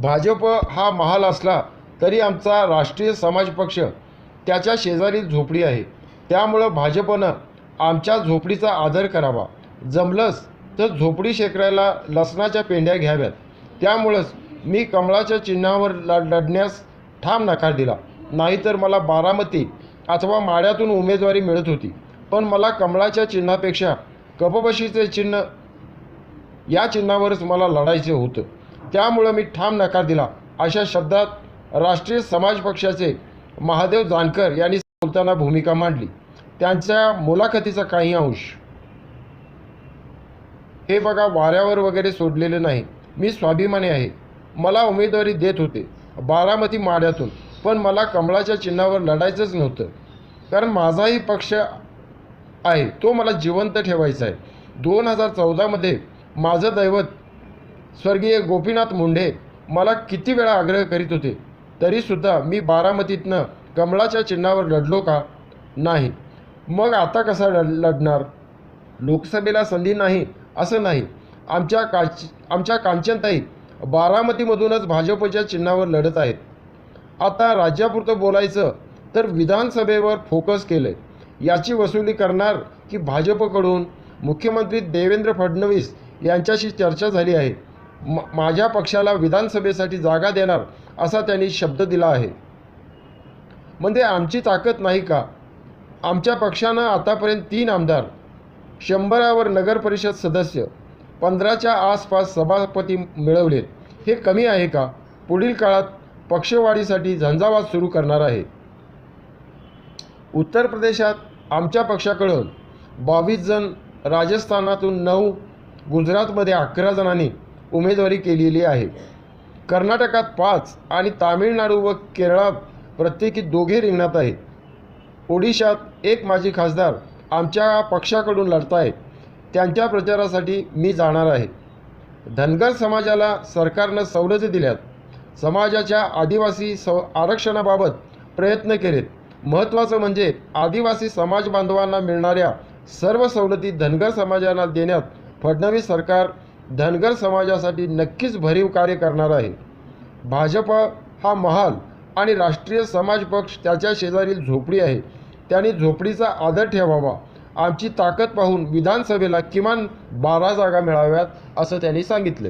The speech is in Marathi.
भाजप हा महाल असला तरी आमचा राष्ट्रीय समाज पक्ष त्याच्या शेजारी झोपडी आहे. त्यामुळं भाजपनं आमच्या झोपडीचा आदर करावा. जमलंच तर झोपडी शेकरायला लसणाच्या पेंड्या घ्याव्यात. त्यामुळंच मी कमळाच्या चिन्हावर ल लढण्यास ठाम नकार दिला. नाहीतर मला बारामती अथवा माड्यातून उमेदवारी मिळत होती. पण मला कमळाच्या चिन्हापेक्षा कपबशीचे चिन्ह या चिन्हावरच मला लढायचे होतं. त्यामुळं मी ठाम नकार दिला. अशा शब्दात राष्ट्रीय समाज पक्षाचे महादेव जानकर यांनी बोलताना भूमिका मांडली. त्यांच्या मुलाखतीचा काही अंश. हे बघा वाऱ्यावर वगैरे सोडलेले नाही. मी स्वाभिमानी आहे. मला उमेदवारी देत होते. बारामती माड्यातून. पण मला कमळाच्या चिन्हावर लढायचंच नव्हतं. कारण माझाही पक्ष आहे. तो मला जिवंत ठेवायचा आहे. दोन हजार चौदामध्ये माझं दैवत स्वर्गीय गोपीनाथ मुंढे मला किती वेळा आग्रह करीत होते तरीसुद्धा मी बारामतीतनं कमळाच्या चिन्हावर लढलो का? नाही. मग आता कसा लढ लढणार? लोकसभेला संधी नाही असं नाही. आमच्या काच आमच्या कांचनताई बारामतीमधूनच भाजपच्या चिन्हावर लढत आहेत. आता राज्यापुरतं बोलायचं तर विधानसभेवर फोकस केलं आहे याची वसुली करणार की भाजपकडून मुख्यमंत्री देवेंद्र फडणवीस यांच्याशी चर्चा झाली आहे. म माझ्या पक्षाला विधानसभेसाठी जागा देणार असा त्यांनी शब्द दिला आहे. म्हणजे आमची ताकद नाही का? आमच्या पक्षानं आतापर्यंत तीन आमदार शंभरावर नगरपरिषद सदस्य पंधराच्या आसपास सभापती मिळवलेत. हे कमी आहे का? पुढील काळात पक्षवाढीसाठी झंझावात सुरू करणार आहे. उत्तर प्रदेशात आमच्या पक्षाकडून बावीस जण राजस्थानातून नऊ गुजरातमध्ये अकरा जणांनी उमेदवारी केलेली आहे. कर्नाटकात पाच आणि तामिळनाडू व केरळात प्रत्येकी दोघे रिंगणात आहेत. ओडिशात एक माजी खासदार आमच्या पक्षाकडून लढत आहेत. त्यांच्या प्रचारासाठी मी जाणार आहे. धनगर समाजाला सरकारनं सवलती दिल्यात. समाजाच्या आदिवासी सव आरक्षणाबाबत प्रयत्न केलेत. महत्त्वाचं म्हणजे आदिवासी समाज बांधवांना मिळणाऱ्या सर्व सवलती धनगर समाजाला देण्यात फडणवीस सरकार धनगर समाजासाठी नक्कीच भरीव कार्य करणार आहे. भाजप हा महाल आणि राष्ट्रीय समाज पक्ष त्याच्या शेजारील झोपडी आहे. त्यांनी झोपडीचा आदर ठेवावा. आमची ताकद पाहून विधानसभेला किमान बारा जागा मिळाव्यात असं त्यांनी सांगितलं.